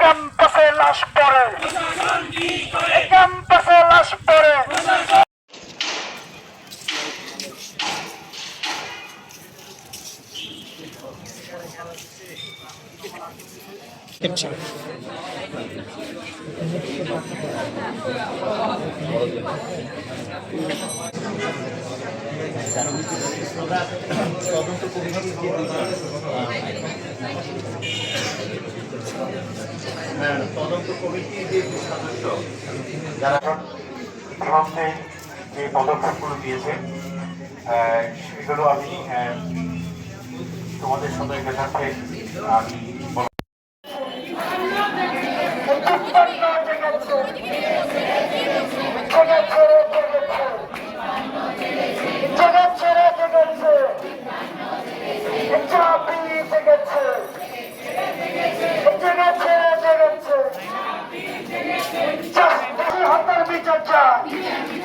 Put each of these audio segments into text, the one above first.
ক্যাম্পাসে লাশ পড়ে। ক্যাম্পাসে লাশ পড়ে। তদন্ত কমিটি কমিটির যে সদস্য যারা ইতিমধ্যে যে পদক্ষেপগুলো দিয়েছে সেগুলো আমি তোমাদের সঙ্গে সাথে আমি 给你给你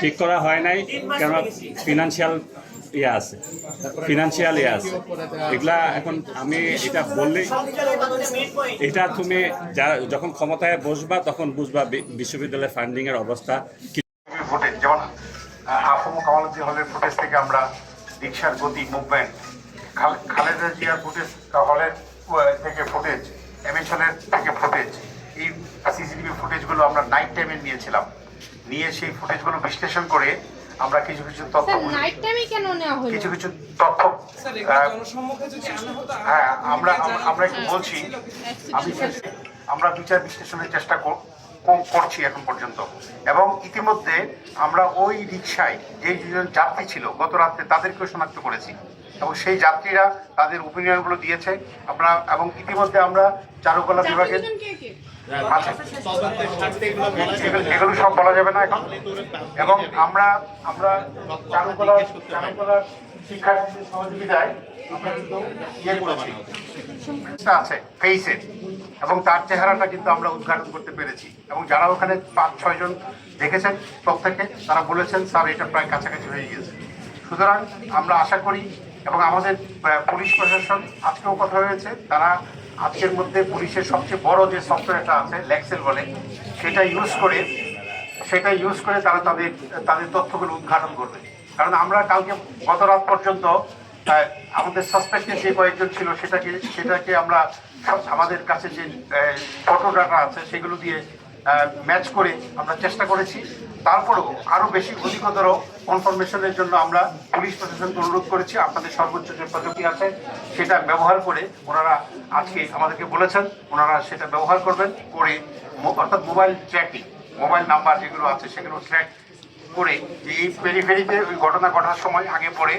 ঠিক করা হয় নাই কেন ফিনান্সিয়াল ইয়ে আছে। ফিনান্সিয়াল ইয়ে আছে। এগুলা এখন আমি এটা বললেই এটা তুমি যা- যখন ক্ষমতায় বসবা, তখন বুঝবা বি- বিশ্ববিদ্যালয়ের ফান্ডিং এর অবস্থা কি। ফুটেজ যেমন আফম কামালুদ্দিন হলের ফুটেজ থেকে আমরা রিক্সার গতি মুভমেন্ট খালেদা জিয়ার ফুটেজ হলের থেকে ফুটেজ এমএস হলের থেকে ফুটেজ এই সিসিটিভি ফুটেজগুলো আমরা নিয়েছিলাম নিয়ে সেই ফুটেজগুলো বিশ্লেষণ করে আমরা কিছু কিছু তথ্য স্যার নাইট টাইমে কেন নেওয়া হলো? কিছু কিছু তথ্য হ্যাঁ আমরা আমরা- একটু বলছি আমি আমরা বিচার বিশ্লেষণের চেষ্টা কর- কর- করছি এখন পর্যন্ত। এবং ইতিমধ্যে আমরা ওই রিক্সায় যে দুজন যাত্রী ছিল গত রাত্রে তাদেরকেও শনাক্ত করেছি। এবং সেই যাত্রীরা তাদের ওপিনিয়নগুলো দিয়েছে। আমরা এবং ইতিমধ্যে আমরা চারুকলা বিভাগের এগুলো- সব বলা যাবে না এখন। এবং আমরা আমরা চারুকলা চারুকলা শিক্ষার্থীদের সহযোগিতায় ইয়ে এবং তার চেহারাটা কিন্তু আমরা উদ্ঘাটন করতে পেরেছি। এবং যারা ওখানে পাঁচ ছয়জন দেখেছেন, প্রত্যেকে তারা বলেছেন, স্যার, এটা প্রায় কাছাকাছি হয়ে গিয়েছে। সুতরাং আমরা আশা করি, এবং আমাদের পুলিশ প্রশাসন আজকেও কথা হয়েছে, তারা আজকের মধ্যে পুলিশের সবচেয়ে বড় যে সফটওয়্যারটা আছে লেক্সেল বলে, সেটা ইউজ করে, সেটা ইউজ করে তারা তাদের তাদের তথ্যগুলো উদ্ঘাটন করবে। কারণ আমরা কালকে গত রাত পর্যন্ত আমাদের সাসপেক্টেড যে কয়েকজন ছিল, সেটাকে সেটাকে আমরা আমাদের কাছে যে ফটো ডাটা আছে, সেগুলো দিয়ে ম্যাচ করে আমরা চেষ্টা করেছি। তারপরেও আরও বেশি অধিকতর কনফার্মেশনের জন্য আমরা পুলিশ প্রশাসনকে অনুরোধ করেছি। আপনাদের সর্বোচ্চ যে প্রযুক্তি আছে, সেটা ব্যবহার করে ওনারা আজকে আমাদেরকে বলেছেন, ওনারা সেটা ব্যবহার করবেন করে অর্থাৎ মোবাইল ট্র্যাকিং মোবাইল নাম্বার যেগুলো আছে, সেগুলো ট্র্যাক করে এই পেরিফেরিতে ওই ঘটনা ঘটার সময় আগে পরে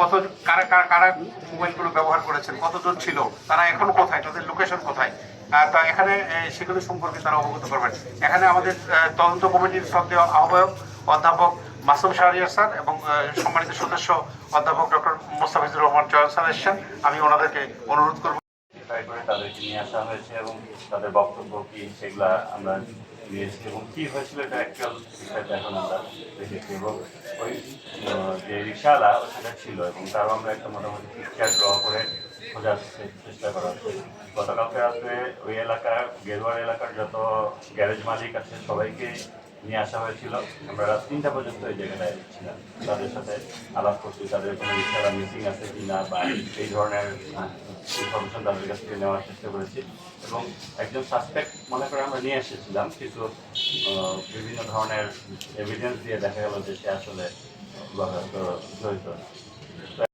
কত কারা কারা কারা মোবাইলগুলো ব্যবহার করেছেন, কতজন ছিল, তারা এখন কোথায়, তাদের লোকেশন কোথায়? তা এখানে সেগুলো সম্পর্কে তারা অবগত করবেন। এখানে আমাদের তদন্ত কমিটির শ্রদ্ধেয় আহ্বায়ক অধ্যাপক মাসুম শাহরিয়ার স্যার এবং সম্মানিত সদস্য অধ্যাপক ডক্টর মোস্তাফিজুর রহমান জয়ন স্যার এসছেন। আমি ওনাদেরকে অনুরোধ করব ট্রাই করে তাদেরকে নিয়ে আসা হয়েছে এবং তাদের বক্তব্য কি সেগুলা আমরা নিয়েছি এবং কি হয়েছিল এটা অ্যাকচুয়াল বিষয়টা এখন আমরা দেখেছি এবং ওই যে রিক্সাওয়ালা, সেটা ছিল এবং তারও আমরা একটা মোটামুটি পিকচার ড্র করে খোঁজার চেষ্টা করা হচ্ছে গতকালকে রাত্রে ওই এলাকার গেরুয়ার এলাকার যত গ্যারেজ মালিক আছে, সবাইকে নিয়ে আসা হয়েছিল। আমরা রাত তিনটা পর্যন্ত এই জায়গাটায় ছিলাম। তাদের সাথে আলাপ করছি, তাদের কোনো রিক্সারা মিসিং আছে কি না বা এই ধরনের ইনফরমেশন তাদের কাছ থেকে নেওয়ার চেষ্টা করেছি। এবং একজন সাসপেক্ট মনে করে আমরা নিয়ে এসেছিলাম কিছু বিভিন্ন ধরনের এভিডেন্স দিয়ে দেখা গেল যে সে আসলে জড়িত।